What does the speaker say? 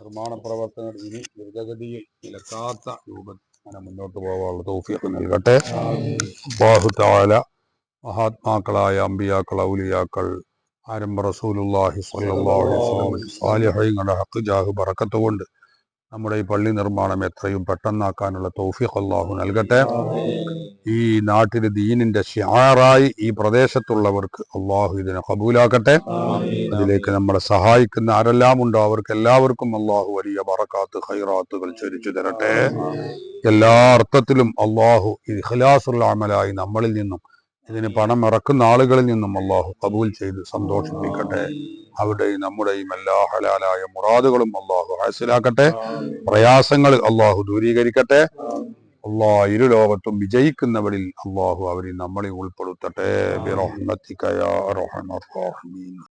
നിർമ്മാണ പ്രവർത്തനങ്ങൾ ഇനി ദ്രുതഗതിയിൽ നിലക്കാത്ത രൂപത്തിൽ മുന്നോട്ട് പോകാനുള്ള തൗഫീഖ് നൽകട്ടെ. തആല മഹാത്മാക്കളായ അമ്പിയാക്കൾ ഔലിയാക്കൾ ആരംഭ റസൂലുല്ലാഹി സാലിഹീങ്ങളുടെ ഹക്ക് ജാഹു പറക്കത്തുകൊണ്ട് നമ്മുടെ ഈ പള്ളി നിർമ്മാണം എത്രയും പെട്ടെന്നാക്കാനുള്ള തോഫിഖ് അള്ളാഹു നൽകട്ടെ. ഈ നാട്ടിൽ ദീനിന്റെ ഷിയാറായി ഈ പ്രദേശത്തുള്ളവർക്ക് അള്ളാഹു ഇതിനെ കബൂലാക്കട്ടെ. അതിലേക്ക് നമ്മളെ സഹായിക്കുന്ന ആരെല്ലാം ഉണ്ടോ? അവർക്ക് എല്ലാവർക്കും അള്ളാഹു വലിയ ബറക്കാത്ത് ഹൈറാത്തുകൾ ചൊരിച്ചു തരട്ടെ. എല്ലാ അർത്ഥത്തിലും അള്ളാഹു അമലായി നമ്മളിൽ നിന്നും ഇതിന് പണം ഇറക്കുന്ന ആളുകളിൽ നിന്നും അള്ളാഹു കബൂൽ ചെയ്ത് സന്തോഷിപ്പിക്കട്ടെ. അവിടെയും നമ്മുടെയും എല്ലാ ഹലാലായ മുറാദുകളും അള്ളാഹു ഹാസിലാക്കട്ടെ. പ്രയാസങ്ങൾ അള്ളാഹു ദൂരീകരിക്കട്ടെ. അള്ളാഹ് ഇരു ലോകത്തും വിജയിക്കുന്നവരിൽ അള്ളാഹു അവരെ നമ്മളെ ഉൾപ്പെടുത്തട്ടെ.